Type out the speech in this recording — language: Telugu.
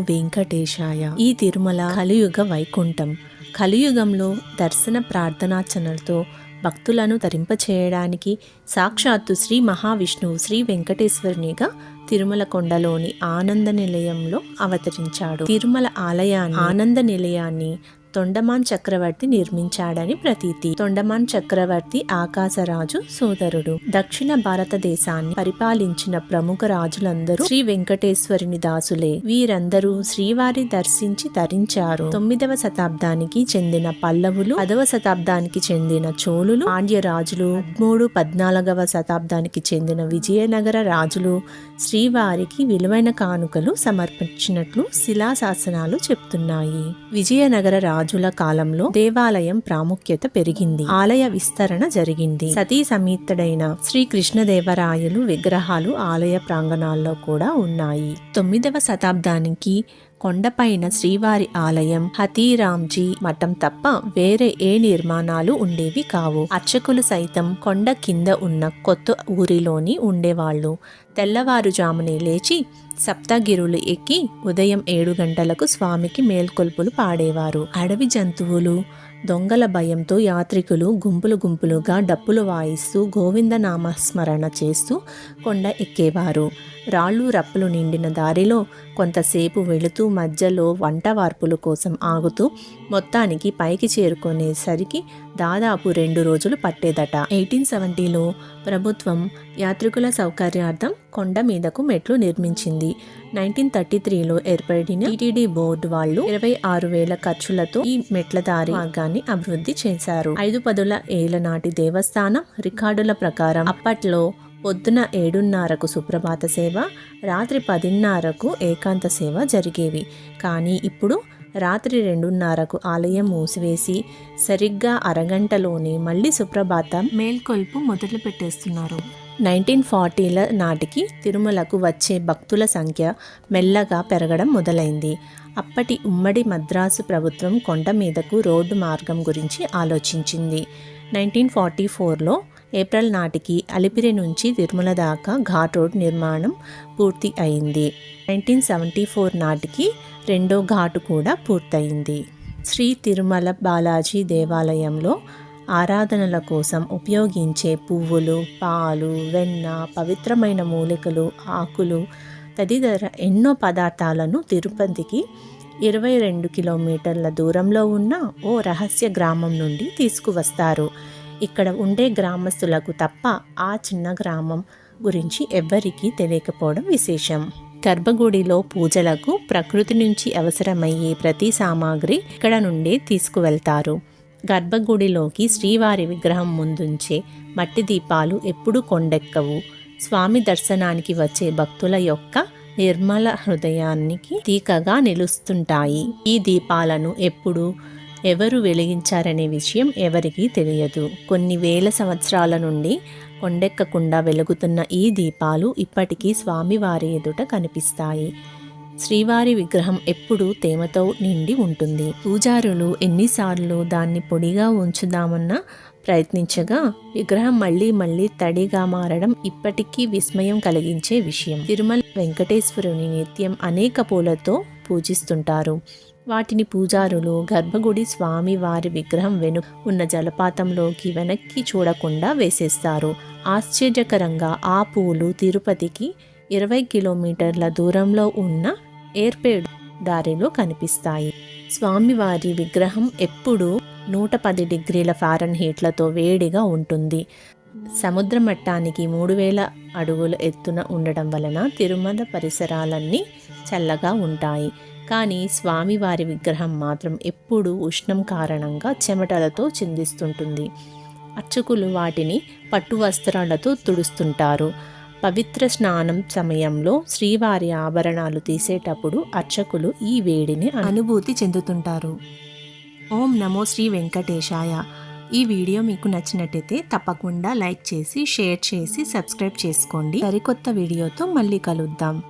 వెంకటేశాయ. ఈ తిరుమల కలియుగ వైకుంఠం. కలియుగంలో దర్శన ప్రార్థనాచనలతో భక్తులను తరింపచేయడానికి సాక్షాత్తు శ్రీ మహావిష్ణువు శ్రీ వెంకటేశ్వరునిగా తిరుమల కొండలోని ఆనంద నిలయంలో అవతరించాడు. తిరుమల ఆలయాన్ని ఆనంద నిలయాన్ని తొండమాన్ చక్రవర్తి నిర్మించాడని ప్రతీతి. తొండమాన్ చక్రవర్తి ఆకాశరాజు సోదరుడు. దక్షిణ భారతదేశాన్ని పరిపాలించిన ప్రముఖ రాజులందరూ శ్రీ వెంకటేశ్వరుని దాసులే. వీరందరూ శ్రీవారి దర్శించి తరించారు. తొమ్మిదవ శతాబ్దానికి చెందిన పల్లవులు పదవ శతాబ్దానికి చెందిన చోళులు పాండ్య రాజులు మూడు పద్నాలుగవ శతాబ్దానికి చెందిన విజయనగర రాజులు శ్రీవారికి విలువైన కానుకలు సమర్పించినట్లు శిలాశాసనాలు చెప్తున్నాయి. విజయనగర రాజుల కాలంలో దేవాలయం ప్రాముఖ్యత పెరిగింది. ఆలయ విస్తరణ జరిగింది. సతీ సమేతుడైన శ్రీ కృష్ణదేవరాయలు విగ్రహాలు ఆలయ ప్రాంగణాల్లో కూడా ఉన్నాయి. తొమ్మిదవ శతాబ్దానికి కొండపైన శ్రీవారి ఆలయం హతీరాంజీ మఠం తప్ప వేరే ఏ నిర్మాణాలు ఉండేవి కావు. అర్చకులు సైతం కొండ కింద ఉన్న కొత్త ఊరిలోని ఉండేవాళ్ళు. తెల్లవారుజామునే లేచి సప్తగిరులు ఎక్కి ఉదయం ఏడు గంటలకు స్వామికి మేల్కొల్పులు పాడేవారు. అడవి జంతువులు దొంగల భయంతో యాత్రికులు గుంపులు గుంపులుగా డప్పులు వాయిస్తూ గోవింద నామస్మరణ చేస్తూ కొండ ఎక్కేవారు. రాళ్ళు రప్పులు నిండిన దారిలో కొంతసేపు వెళుతూ మధ్యలో వంట వార్పుల కోసం ఆగుతూ మొత్తానికి పైకి చేరుకునేసరికి దాదాపు రెండు రోజులు పట్టేదట. ఎయిటీన్ సెవెంటీలో ప్రభుత్వం యాత్రికుల సౌకర్యార్థం కొండ మీదకు మెట్లు నిర్మించింది. నైన్టీన్ థర్టీ త్రీలో ఏర్పడిన టీటీడీ బోర్డు వాళ్ళు ఇరవై ఆరు వేల ఖర్చులతో ఈ మెట్ల దారి మార్గాన్ని అభివృద్ధి చేశారు. ఐదు పదుల ఏళ్ళ నాటి దేవస్థానం రికార్డుల ప్రకారం అప్పట్లో పొద్దున ఏడున్నరకు సుప్రభాత సేవ రాత్రి పదిన్నరకు ఏకాంత సేవ జరిగేవి. కానీ ఇప్పుడు రాత్రి రెండున్నరకు ఆలయం మూసివేసి సరిగ్గా అరగంటలోనే మళ్ళీ సుప్రభాతం మేల్కొల్పు మొదలు పెట్టేస్తున్నారు. నైన్టీన్ ఫార్టీల నాటికి తిరుమలకు వచ్చే భక్తుల సంఖ్య మెల్లగా పెరగడం మొదలైంది. అప్పటి ఉమ్మడి మద్రాసు ప్రభుత్వం కొండ మీదకు రోడ్డు మార్గం గురించి ఆలోచించింది. నైన్టీన్ ఫార్టీ ఫోర్లో ఏప్రిల్ నాటికి అలిపిరి నుంచి తిరుమల దాకా ఘాట్ రోడ్ నిర్మాణం పూర్తి అయింది. నైన్టీన్ సెవెంటీ ఫోర్ నాటికి రెండో ఘాటు కూడా పూర్తయింది. శ్రీ తిరుమల బాలాజీ దేవాలయంలో ఆరాధనల కోసం ఉపయోగించే పువ్వులు పాలు వెన్న పవిత్రమైన మూలికలు ఆకులు తదితర ఎన్నో పదార్థాలను తిరుపతికి ఇరవై రెండు కిలోమీటర్ల దూరంలో ఉన్న ఓ రహస్య గ్రామం నుండి తీసుకువస్తారు. ఇక్కడ ఉండే గ్రామస్తులకు తప్ప ఆ చిన్న గ్రామం గురించి ఎవ్వరికీ తెలియకపోవడం విశేషం. గర్భగుడిలో పూజలకు ప్రకృతి నుంచి అవసరమయ్యే ప్రతి సామాగ్రి ఇక్కడ నుండే తీసుకువెళ్తారు. గర్భగుడిలోకి శ్రీవారి విగ్రహం ముందుంచే మట్టి దీపాలు ఎప్పుడూ కొండెక్కవు. స్వామి దర్శనానికి వచ్చే భక్తుల యొక్క నిర్మల హృదయానికి తీకగా నిలుస్తుంటాయి. ఈ దీపాలను ఎప్పుడు ఎవరు వెలిగించారనే విషయం ఎవరికీ తెలియదు. కొన్ని వేల సంవత్సరాల నుండి కొండెక్కకుండా వెలుగుతున్న ఈ దీపాలు ఇప్పటికీ స్వామివారి ఎదుట కనిపిస్తాయి. శ్రీవారి విగ్రహం ఎప్పుడూ తేమతో నిండి ఉంటుంది. పూజారులు ఎన్నిసార్లు దాన్ని పొడిగా ఉంచుదామన్నా ప్రయత్నించగా విగ్రహం మళ్ళీ మళ్ళీ తడిగా మారడం ఇప్పటికీ విస్మయం కలిగించే విషయం. తిరుమల వెంకటేశ్వరుని నిత్యం అనేక పూలతో పూజిస్తుంటారు. వాటిని పూజారులు గర్భగుడి స్వామి వారి విగ్రహం వెను ఉన్న జలపాతంలోకి వెనక్కి చూడకుండా వేసేస్తారు. ఆశ్చర్యకరంగా ఆ పూలు తిరుపతికి ఇరవై కిలోమీటర్ల దూరంలో ఉన్న ఏర్పేడు దారిలో కనిపిస్తాయి. స్వామివారి విగ్రహం ఎప్పుడూ నూట పది డిగ్రీల ఫారెన్ హీట్లతో వేడిగా ఉంటుంది. సముద్ర మట్టానికి మూడు వేల అడుగుల ఎత్తున ఉండడం వలన తిరుమల పరిసరాలన్నీ చల్లగా ఉంటాయి. కానీ స్వామివారి విగ్రహం మాత్రం ఎప్పుడూ ఉష్ణం కారణంగా చెమటలతో చిందిస్తుంటుంది. అర్చకులు వాటిని పట్టు వస్త్రాలతో తుడుస్తుంటారు. పవిత్ర స్నానం సమయంలో శ్రీవారి ఆభరణాలు తీసేటప్పుడు అర్చకులు ఈ వేడిని అనుభూతి చెందుతుంటారు. ఓం నమో శ్రీ వెంకటేశాయ. ఈ వీడియో మీకు నచ్చినట్టయితే తప్పకుండా లైక్ చేసి షేర్ చేసి సబ్స్క్రైబ్ చేసుకోండి. సరికొత్త వీడియోతో మళ్ళీ కలుద్దాం.